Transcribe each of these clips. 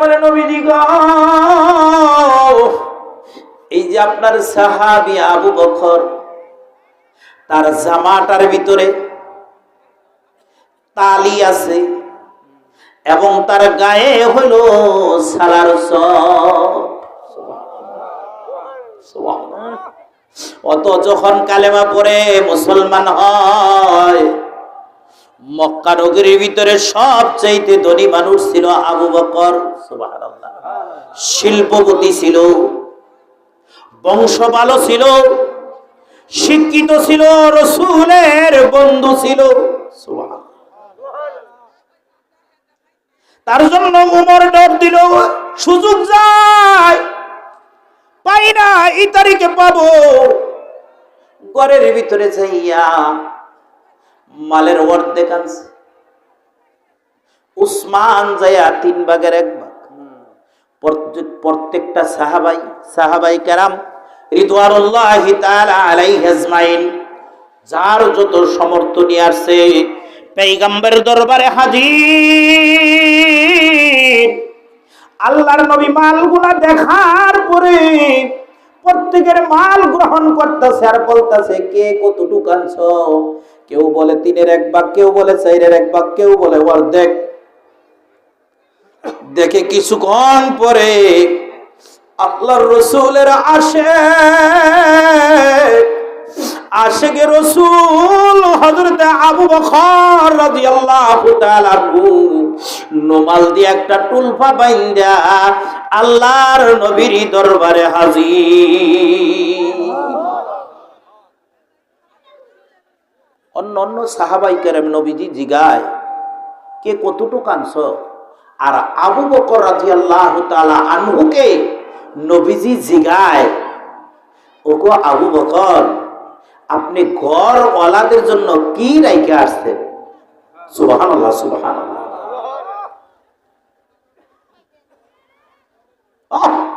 পারে নবীজি গো। এই যে আপনার সাহাবি আবু বকর, তার জামাটার ভিতরে তালি আছে এবং তার গায়ে হলো সালার অত যখন কালেমা পড়ে মুসলমান হয় মক্কা নগরীর ভিতরে সবচাইতে ধনী মানুষ ছিল আবু বকর। শিল্পপতি ছিল বংশ ছিল, শিক্ষিত ছিল, রসুলের বন্ধু ছিল। তার জন্য উমর ডর দিল, সুযোগ যায়, পাই না, এই তারিখে পাবো। ঘরের ভিতরে যাইয়া মালের অর্ধেক আনছে। উসমান যাইয়া তিন ভাগের এক ভাগ। প্রত্যেকটা সাহাবাই সাহাবাই কেরাম যার যত সমর্থ নিয়ে আসছে দরবারে আল্লাহর নবী মালগুলা দেখার পরে প্রত্যেকের মাল গ্রহণ করতেছে আর বলতেছে, কে কতটুকু আনছ? কেউ বলে তিনের এক ভাগ, কেউ বলে চাইরের এক ভাগ, কেউ বলে অর্ধেক। দেখে কিছুক্ষণ পরে আল্লাহর রসুলের আসে। আশেকে রসুল হযরত আবু বকর রাদিয়াল্লাহু তাআলা নোমাল দিয়ে একটা টুলফা বাইন্দা আল্লাহর নবীর দরবারে হাজির। অন্য অন্য সাহাবাই কেরাম নবীজি জিগায়, কে কতটুকু আনছ আর আবু বকর রাদিয়াল্লাহু তাআলা আনহুকে নবীজি জিগায়, ওগো আবু বকর, আপনি ঘর ওয়ালাদের জন্য কি রাইখে আসছেন? সুবহানাল্লাহ সুবহানাল্লাহ। আহ!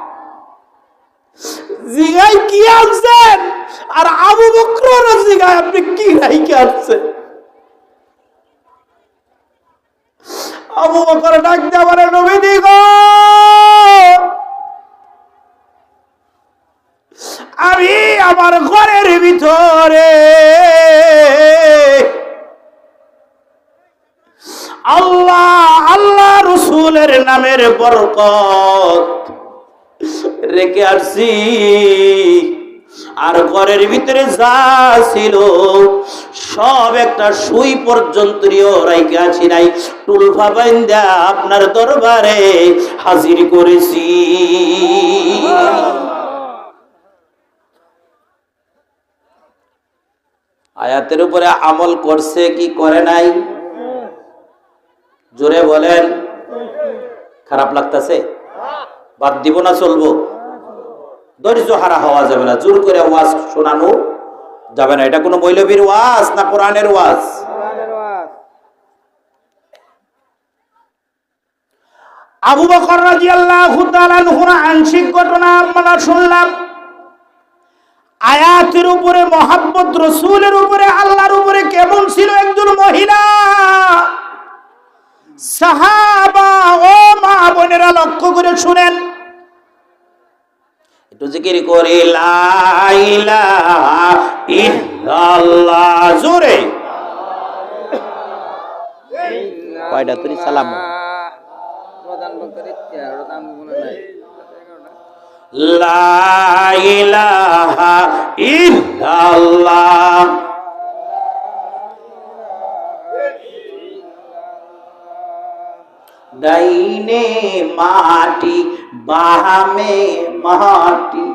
জিগাই কি আনছেন? আর আবু বকর জিগাই আপনি কি রাইখে আসছেন আবু বকর ডাক দেওয়ার নবী দিগ আমি আমার ঘরের ভিতরে আল্লাহ আল্লাহ রসুলের নামের বরকত রেখে আসছি। আর ঘরের ভিতরে যা ছিল, সব একটা সুই পর্যন্ত আপনার দরবারে হাজির করেছি। আয়াতের উপরে আমল করছে কি করে নাই? জোরে বলেন। খারাপ লাগতেছে? বাদ দিব না চলবো। ধৈর্য হারা হওয়া যাবে না। জোর করে ওয়াজ শোনানো যাবে না। এটা কোনো মৌলবীর ওয়াজ না কোরআনের ওয়াজ? আবু বকর রাদিয়াল্লাহু তাআলা আনহুর আংশিক ঘটনা আমরা শুনলাম। আয়াতের উপরে মোহাম্মদ রসুলের উপরে আল্লাহর উপরে কেমন ছিল একজন মহিলা? সাহাবা ও মা বোনেরা লক্ষ্য করে শুনেন। একটু জিকির করে জোরে। কয়টা? তুই সালাম লা ইলাহা ইল্লাল্লাহ। ডাইনে মাটি বাহামে মাটি,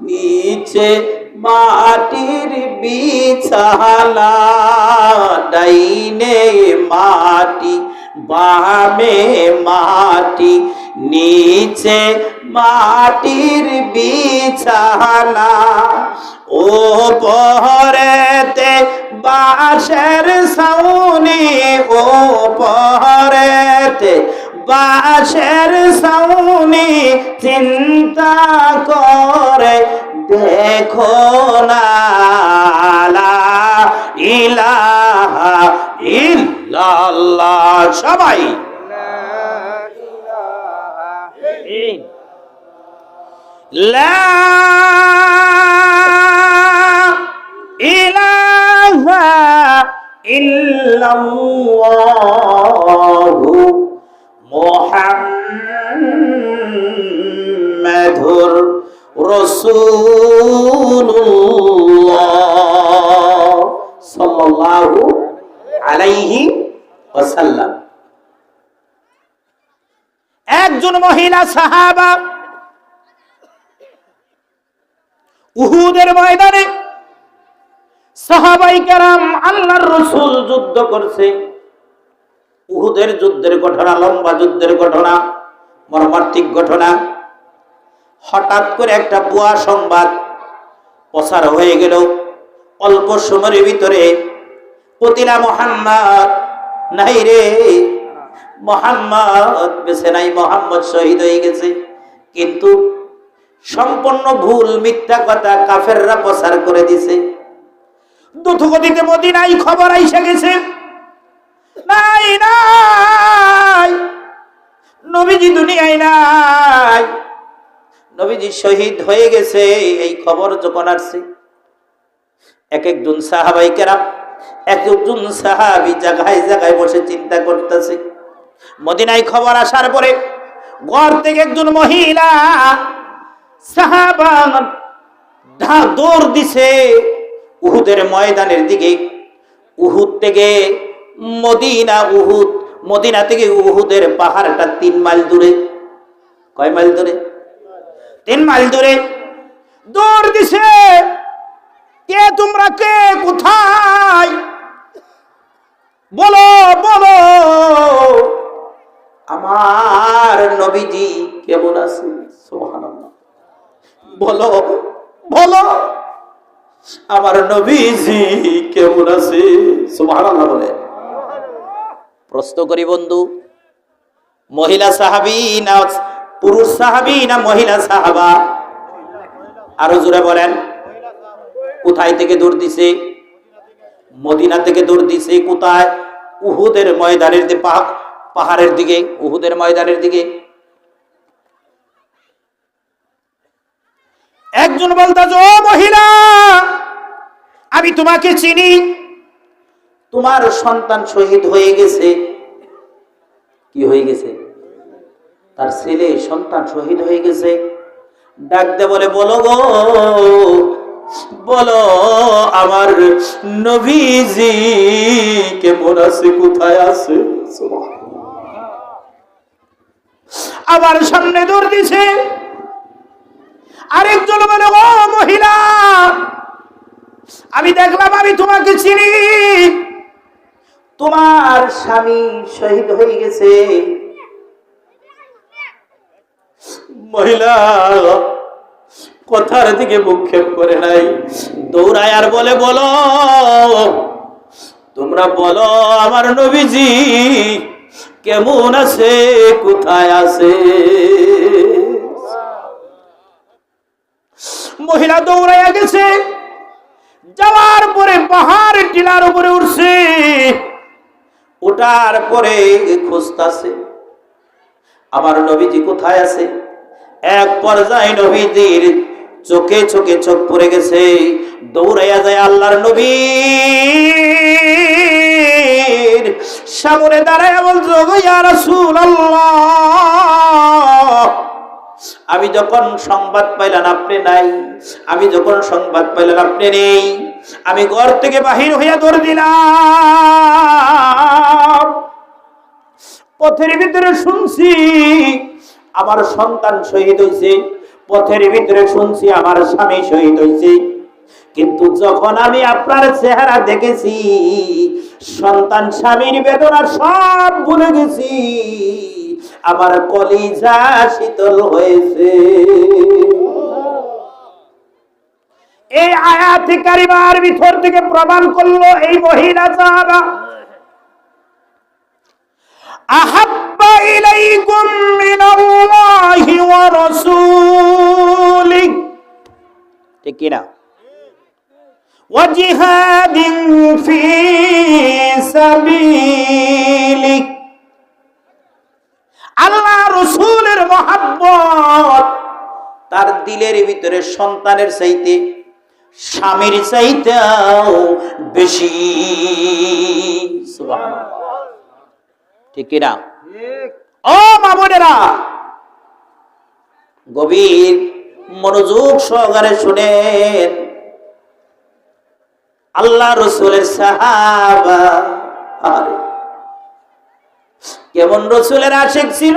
নিচে মাটির বিছানা ডাইনে মাটি, বামে মাটি, নিচে মাটির বিছানা ও পহরেতে বাঁশের সাউনি ও পহরেতে পাশের সামনে চিন্তা করে দেখো না ইলাহা ইল্লাল্লাহ। সবাই। লা ইলাহা ইল্লাল্লাহ। মোহাম্মধুর রসুল্লাহ আলাইহি ওয়াসাল্লাম। একজন মহিলা সাহাবা উহুদের ময়দানে সাহাবাই কারাম আল্লাহর রসুল যুদ্ধ করছে। উহুদের যুদ্ধের ঘটনা, লম্বা যুদ্ধের ঘটনা মর্মার্থিক ঘটনা। হঠাৎ করে একটা বুয়া সংবাদ প্রচার হয়ে গেল। অল্প সময়ের ভিতরে পতিলা মোহাম্মদ নাই রে। মোহাম্মদ বেছে নাই, মোহাম্মদ শহীদ হয়ে গেছে। কিন্তু সম্পূর্ণ ভুল, মিথ্যা কথা কাফেররা প্রচার করে দিছে। দ্রুতগতিতে মদিনাই খবর আইসা গেছে। নাই নাই। নবীজি দুনিয়ায় নাই। নবীজি শহীদ হয়ে গেছে, এই খবর যখন আসছে, এক একজন সাহাবাই কেরাম, এক একজন সাহাবি জায়গায় জায়গায় বসে চিন্তা করতেছে। মদিনায় খবর আসার পরে ঘর থেকে একজন মহিলা সাহাবা দৌড় দিছে। উহুদের ময়দানের দিকে, উহুদ থেকে মদিনা উহুদ। মদিনা থেকে উহুদের পাহাড়টা তিন মাইল দূরে। কয় মাইল দূরে? তিন মাইল দূরে। দৌড় দিছে। কে তোমরা কে কোথায়? বলো বলো। আমার নবীজি কেমন আছে বলো বলো। আমার নবীজি কেমন আছে সুবহানাল্লাহ বলে প্রশ্ন করি বন্ধু, মহিলা সাহাবী না পুরুষ সাহাবী না মহিলা সাহাবা? আরও জোরে বলেন। কোথায় থেকে দূর দিছে? মদিনা থেকে দূর দিছে কোথায়? উহুদের ময়দানের পাহ- পাহাড়ের দিকে, উহুদের ময়দানের দিকে। একজন বলতাছে ও মহিলা, আমি তোমাকে চিনি। তোমার সন্তান শহীদ হয়ে গেছে। কি হয়ে গেছে? তার ছেলে সন্তান শহীদ হয়ে গেছে। ডাক দে বলে, বলো গো, বলো, আমার নবীজি কেমন আছে কোথায় আছে? আমার সামনে দৌড় দিছে। আরেকজন বলে, ও মহিলা, আমি দেখলাম আমি তোমাকে চিনি। তোমার স্বামী শহীদ হয়ে গেছে। মহিলা, কথার দিকে মুক্ষেপ করে নাই। দৌড়ায় আর বলে, বলো, তোমরা বলো, আমার নবীজি কেমন আছে, কোথায় আছে? মহিলা দৌড়াইয়া গেছে। যাওয়ার পরে পাহাড় টিলার উপরে উঠছে। ওটার পরে খুঁজতাছে, আমার নবীজি কোথায় আছে? এক পর্যায়ে নবীজির চোখে চোখে চোখ পড়ে গেছে, দৌড়াইয়া যায় আল্লাহর নবীর সামনে দাঁড়ায় বলছো আমি যখন সংবাদ পাইলাম আপনি নাই, আমি যখন সংবাদ পাইলাম আপনি নেই আমি ঘর থেকে বাহির হইয়া দৌড় দিলাম। পথের ভিতরে শুনছি, আমার সন্তান শহীদ হয়েছে পথের ভিতরে শুনছি, আমার স্বামী শহীদ হয়েছে কিন্তু যখন আমি আপনার চেহারা দেখেছি, সন্তান স্বামীর বেদনা সব ভুলে গেছি। আমার কলিজা শীতল হয়েছে। এই আয়াতে কারিমার ভিতর থেকে প্রমাণ করল এই মহিলা সাহাবা। আহাব্বা ইলাইকুম আল্লাহ তার দিলের ভিতরে সন্তানের সাইতে স্বামীর চাইতেও বেশি। ঠিক কিনা ও মামুনেরা গভীর মনোযোগ সহকারে শুনেন। আল্লাহ রসুলের সাহাবা কেমন রসুলের আশেক ছিল?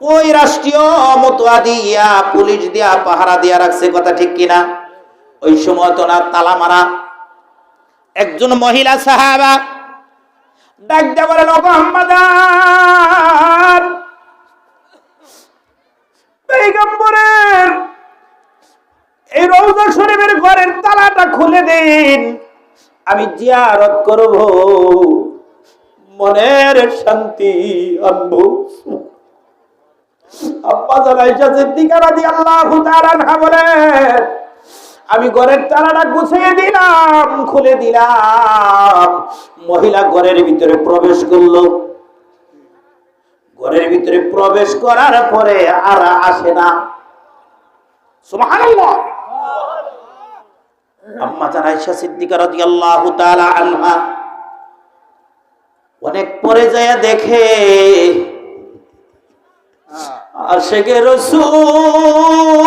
ওই রাষ্ট্রীয় মতোয়া দিয়া পুলিশ দিয়া পাহারা দিয়া রাখছে, কথা ঠিক কিনা? ওই সময় তো না তালা মারা। একজন মহিলা সাহাবা বলেন এই তালাটা খুলে দিন। আমি জিয়ারত করব। মনের শান্তি আনব। আমি ঘরের তালাটা গুছিয়ে দিলাম, খুলে দিলাম। মহিলা ঘরের ভিতরে প্রবেশ করল। ঘরের ভিতরে প্রবেশ করার পরে আর আসে না। আম্মা অনেক পরে যায় দেখে আশেকে রসুল।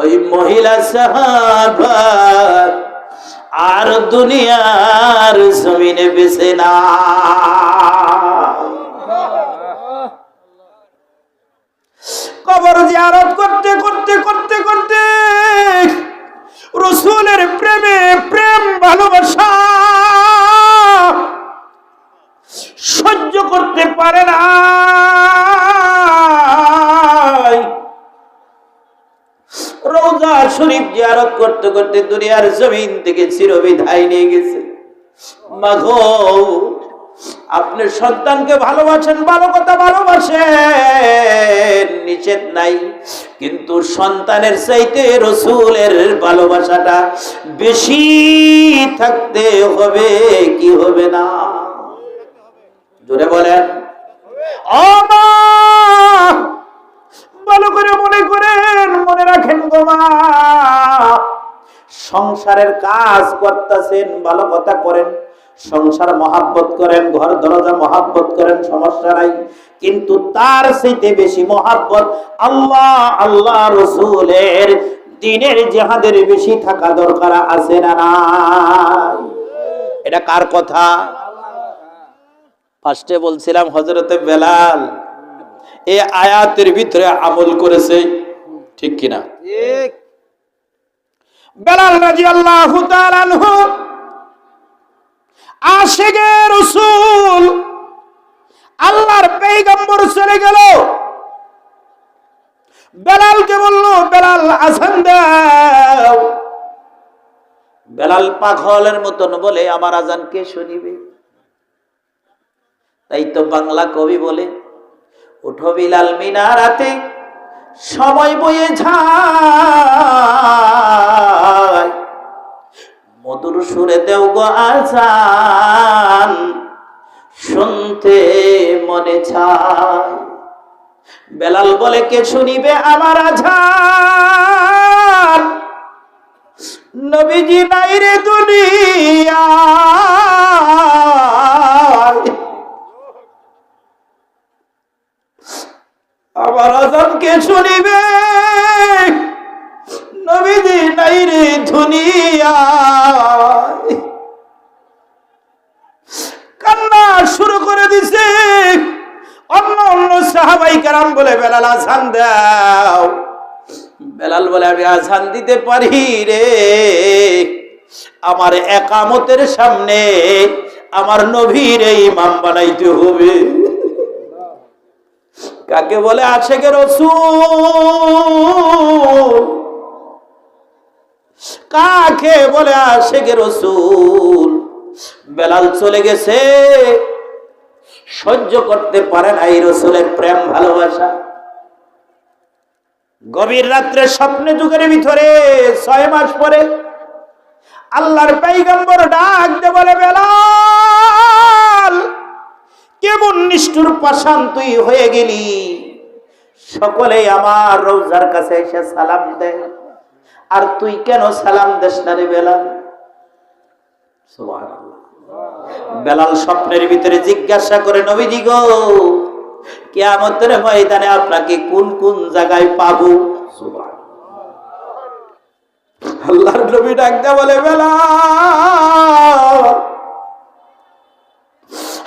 ওই মহিলা সাহাবা আর দুনিয়ার জমিনে বেছে না। কবর জিয়ারত করতে করতে করতে করতে রসুলের প্রেমে প্রেম ভালোবাসা সহ্য করতে পারে না। রোজা শরীফ জিয়ারত করতে করতে দুনিয়ার জমিন থেকে চিরবিধায় নিয়ে গেছে। মাঘো আপনি সন্তানকে ভালোবাসেন, ভালো কথা ভালোবাসেন, নিষেধ নাই। কিন্তু সন্তানের চাইতে রসুলের ভালোবাসাটা বেশি থাকতে হবে, কি হবে না? জোরে বলেন। ভালো করে মনে করেন, মনে রাখেন গো সংসারের কাজ করতেছেন, ভালো কথা করেন। সংসার মহাব্বত করেন, ঘর দরজা মহাব্বত করেন, সমস্যা নাই। কিন্তু তার চাইতে বেশি মহাব্বত আল্লাহ আল্লাহ রসুলের দিনের জেহাদের বেশি থাকা দরকার আছে না এটা কার কথা? ফার্স্টে বলছিলাম হজরতে বেলাল এই আয়াতের ভিতরে আমল করেছে ঠিক কিনা? বেলাল রাজি আল্লাহ আশেগে রসুল আল্লাহর পেগম্বর চলে গেল। বেলালকে বলল বেলাল আসান দাও। বেলাল পাগলের মতন বলে আমার আজান কে শুনিবে? তাই তো বাংলা কবি বলে উঠো বিলাল মিনারাতে, সময় বয়ে যায়। মধুর সুরে দেও গো আজান, শুনতে মনে চায়। বেলাল বলে, কে শুনিবে আমার আজান? নবীজি নাই রে দুনিয়া। আমার আজান কে শুনিবে। নবীজি নাই রে দুনিয়া কান্না শুরু করে দিছে। অন্য অন্য সাহাবাই কারাম বলে, বেলাল, আজান দাও। বেলাল বলে, আমি আজান দিতে পারি রে। আমার একামতের সামনে আমার নবীর ইমাম বানাইতে হবে। কাকে বলে? আশেকে রসুল। কাকে বলে আশেকে রসুল? বেলাল চলে গেছে। সহ্য করতে পারে না এই রসুলের প্রেম, ভালোবাসা। গভীর রাত্রে স্বপ্নে যুগের ভিতরে ছয় মাস পরে আল্লাহর পাইগম্বর ডাক দে বলে, বেলাল! কেমন নিষ্ঠুর পাশান তুই হয়ে গেলি? সকলে আমার রোজার কাছে এসে সালাম দেয় আর তুই কেন সালাম দেশ না রে বেলাল? বেলাল স্বপ্নের ভিতরে জিজ্ঞাসা করে, নবীজি গো, কেয়ামতের ময়দানে আপনাকে কোন কোন জায়গায় পাবো? আল্লাহর নবী ডাকতে বলে, বেলাল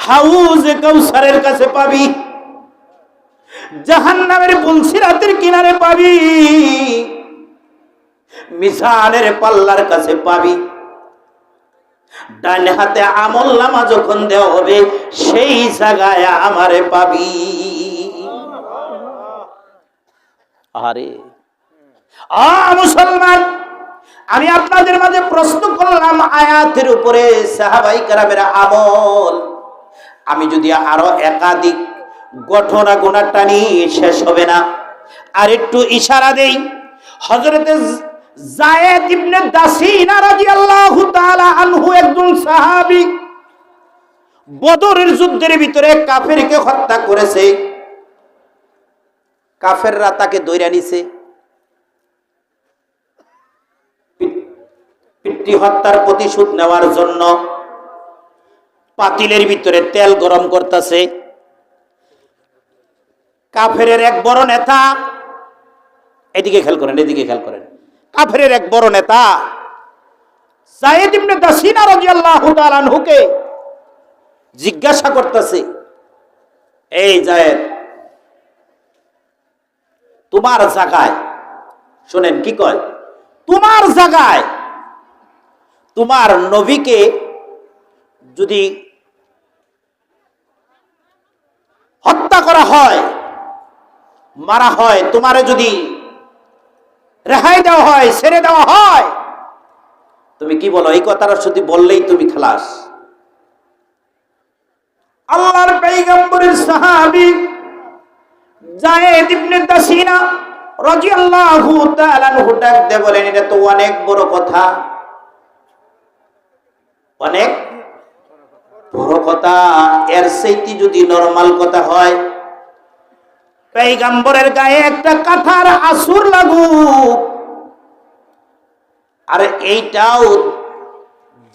হাউজে কৌসারের কাছে পাবি। জাহান্নামের পুলসিরাতের কিনারে পাবি। মিজানের পাল্লার কাছে পাবি। ডান হাতে আমল নামা যখন দেওয়া হবে, সেই জায়গায় আমারে পাবি। আরে মুসলমান, আমি আপনাদের মাঝে প্রশ্ন করলাম, আয়াতের উপরে সাহাবাই কারামের আমল আমি যদি আরও একাধিক ঘটনা গোনা টানি, শেষ হবে না। আর একটু ইশারা দেই হজরতে জায়েদ ইবনে দাসিনা রাদিয়াল্লাহু তাআলা আনহু একজন সাহাবী বদরের যুদ্ধের ভিতরে কাফেরকে হত্যা করেছে। কাফেররা তাকে দৈরা নিছে। পিতৃ হত্যার প্রতিশোধ নেওয়ার জন্য পাতিলের ভিতরে তেল গরম করতেছে। কাফের এক বড় নেতা, এদিকে খেয়াল করেন, এদিকে খেয়াল করেন। কাফের এক বড় নেতা জিজ্ঞাসা করতেছে, এই জায়েদ, তোমার জায়গায়, শোনেন কি কয়, তোমার জায়গায় তোমার নবীকে যদি হত্যা করা হয়, মারা হয়, তোমারে যদি রেহাই দেওয়া হয়, ছেড়ে দেওয়া হয়, তুমি কি বলো? এই কথাটা শুধু বললেই তুমি খালাস। আল্লাহর পৈগম্বরের সাহাবী জায়েদ ইবনে দাসিনা রাদিয়াল্লাহু তাআলা আনহু ডাক দিয়ে বলেন, এটা তো অনেক বড় কথা। অনেক কথা এর সেইটি যদি নরমাল কথা হয় পেইগাম্বরের গায়ে একটা কাঠার আসুর লাগুক। আর এইটাও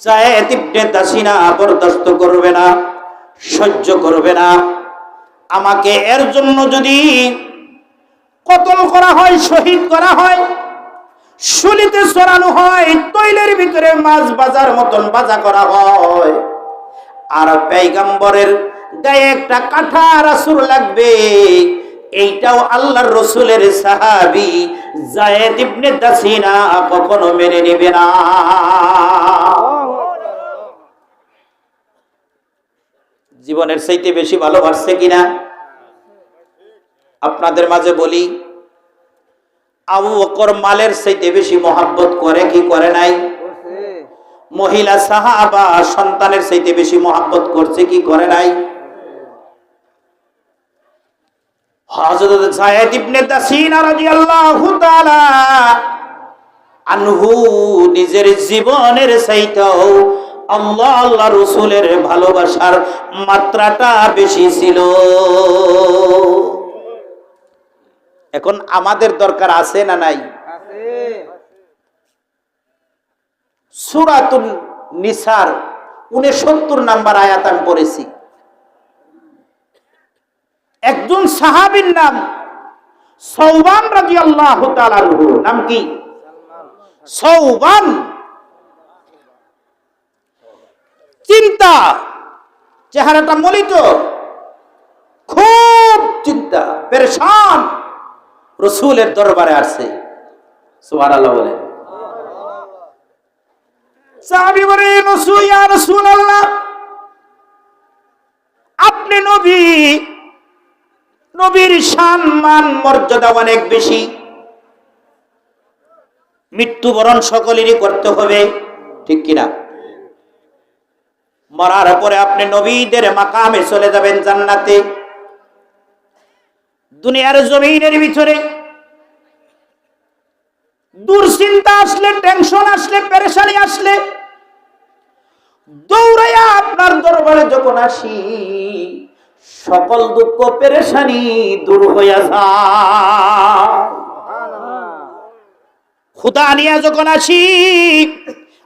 জায়েদ ইবনে দাসিনা বরদাস্ত করবে না সহ্য করবে না। আমাকে এর জন্য যদি কতল করা হয় শহীদ করা হয় শুলিতে সরানো হয় তৈলের ভিতরে মাছ বাজার মতন বাজা করা হয় আর পেগম্বরের গায়ে একটা কাঠা রাসুর লাগবে। এইটাও আল্লাহর রসুলের সাহাবি জায়েদ দাসিনা কখনো মেনে নেবে না। জীবনের চাইতে বেশি ভালোবাসছে কিনা? আপনাদের মাঝে বলি, আবু বকর মালের চাইতে বেশি মহাব্বত করে কি করে নাই? মহিলা সাহাবা সন্তানের চাইতে বেশি মহাব্বত করছে, কি করে নাই? নিজের জীবনের ভালোবাসার মাত্রাটা বেশি ছিল। এখন আমাদের দরকার আছে না নাই? সুরাতুন নিসার, উনসত্তর নাম্বার আয়াত আমি পড়েছি। একজন সাহাবীর নাম সৌবান রাজি আল্লাহ নাম কি? সৌবান চিন্তা। চেহারাটা মলিত। খুব চিন্তা। পেরেশান। রসুলের দরবারে আসছে সুবহান আল্লাহ বলেন। সাহাবী বলে রসুল, ইয়া রাসূলুল্লাহ, আপনি নবী। নবীর সম্মান মর্যাদা অনেক বেশি। মৃত্যুবরণ সকলেরই করতে হবে, ঠিক কিনা? মরার পরে আপনি নবীদের মাকামে চলে যাবেন জান্নাতে। দুনিয়ার জমিনের ভিতরে দুশ্চিন্তা আসলে টেনশন আসলে, পেরেশানি আসলে। দৌড়াইয়া আপনার দরবারে যখন আসি, সকল দুঃখ, পেরেশানি দূর হইয়া যায়। খুদা নিয়ে যখন আসি,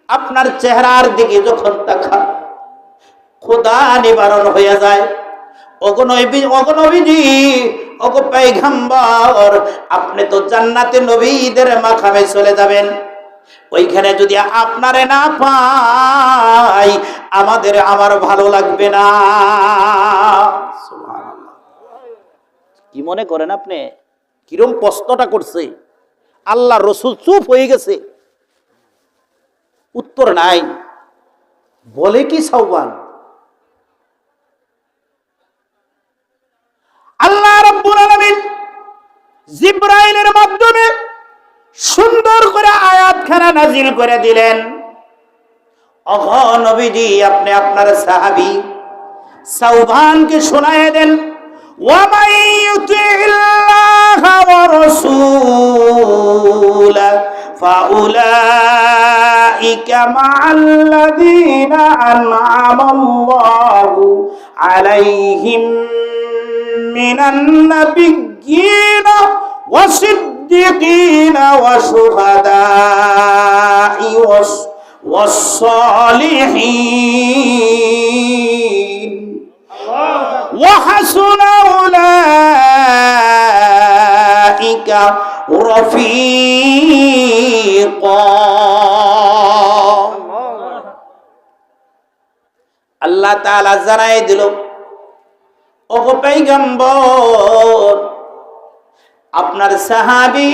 আপনার চেহারার দিকে যখন তাকা খুদা নিবারণ হইয়া যায়। আপনি তো জান্নাতে নবীদের মাখামে চলে যাবেন। ওইখানে যদি আপনারে না পাই, আমাদের আমার ভালো লাগবে না। কি মনে করেন আপনি? কিরম প্রশ্নটা করছে? আল্লাহ রসুল চুপ হয়ে গেছে। উত্তর নাই। বলে কি সাউবান জিব্রাইলের মাধ্যমে সুন্দর করে আয়াতখানা নাজিল করে দিলেন অহ নবীজি আপনি আপনার সাহাবী সাউবানকে শোনায় দেন ومن يطع الله ورسوله فأولئك مع الذين أنعم الله عليهم من النبيين والصديقين والشهداء والص- والصالحين وحسن أولئك رفيقا আল্লাহ তাআলা জানাই দিল ওগো পয়গম্বর আপনার সাহাবী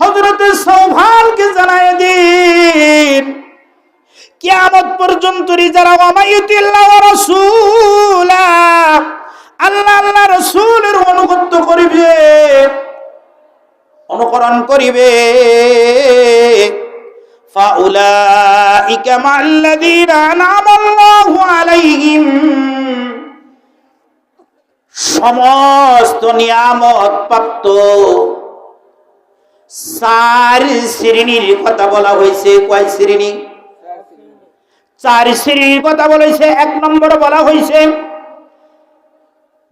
হযরত সৌভানকে জানাই দিন, কিয়ামত পর্যন্ত যারা ওয়ামাইয়ুতিল্লাহ ওয়া রাসূলা, আল্লাহ আল্লাহ রাসূলের অনুগত করিবে, অনুকরণ করিবে। ফাউলাইকা মাল্লাযীনা আনআমা আল্লাহু আলাইহিম সমস্ত নিয়ামত প্রাপ্ত। চার শ্রেণির কথা বলা হয়েছে। কয় শ্রেণি? চার শ্রেণির কথা বলেছে এক নম্বর বলা হয়েছে,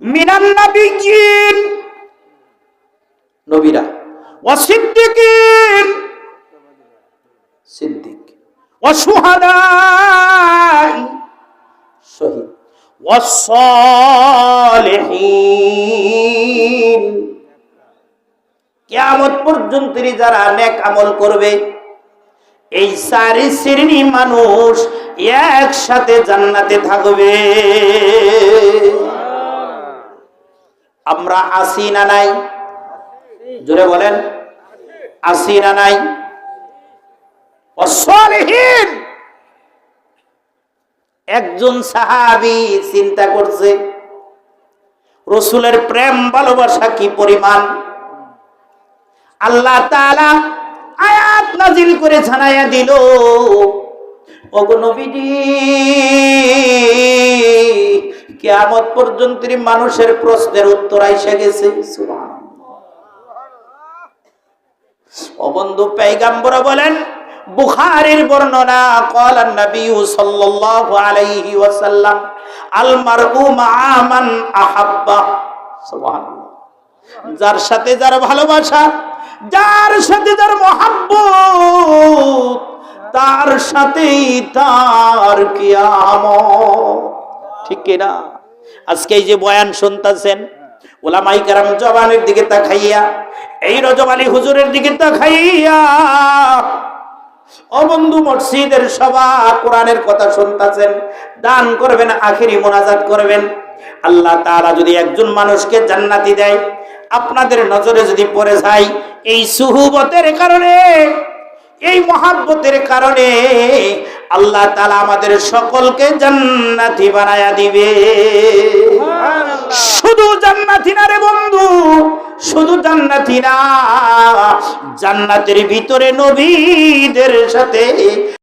মিনান নাবিয়িন নবীরা। ওয়াসিদ্দিকিন সিদ্দিক। ওয়াসুহাদা শহীদ। কিয়ামত পর্যন্ত যারা নেক আমল করবে, এই চারি শ্রেণি মানুষ একসাথে জান্নাতে থাকবে। আমরা আসি না নাই? জোরে বলেন আসি না নাই? অসলিহীন একজন সাহাবি চিন্তা করছে, রসুলের প্রেম, ভালোবাসা কি পরিমাণ আল্লাহ তাআলা আয়াত নাজিল করে জানাইয়া দিল কিয়ামত পর্যন্ত মানুষের প্রশ্নের উত্তর আইসা গেছে সুবহানাল্লাহ। ও বন্ধু বলেন বুখারির বর্ণনা কলা নবী সাল্লাল্লাহু আলাইহি ওয়াসাল্লাম, আল মারউ মান আহাব্বা। সুবহানাল্লাহ। যার সাথে যার ভালোবাসা, যার সাথে যার মহাব্বত, তার সাথেই তার কিয়ামত। ঠিক কিনা আজকে এই যে বয়ান শুনতাছেন ওলামাই কারাম জবানের দিকে তাকাইয়া, এই রজব আলী হুজুরের দিকে তাকাইয়া অবন্ধু মসজিদের সভা কোরআনের কথা শুনতেছেন, দান করবেন, আখেরি মোনাজাত করবেন। আল্লাহ তাআলা যদি একজন মানুষকে জান্নাতি দেয়, আপনাদের নজরে যদি পড়ে যায়, এই সুহুবতের কারণে, এই মহাব্বতের কারণে আল্লাহ তালা আমাদের সকলকে জান্নাতি বানায়া দিবে। শুধু জান্নাতি না রে বন্ধু? শুধু জান্নাতি না। জান্নাতের ভিতরে নবীদের সাথে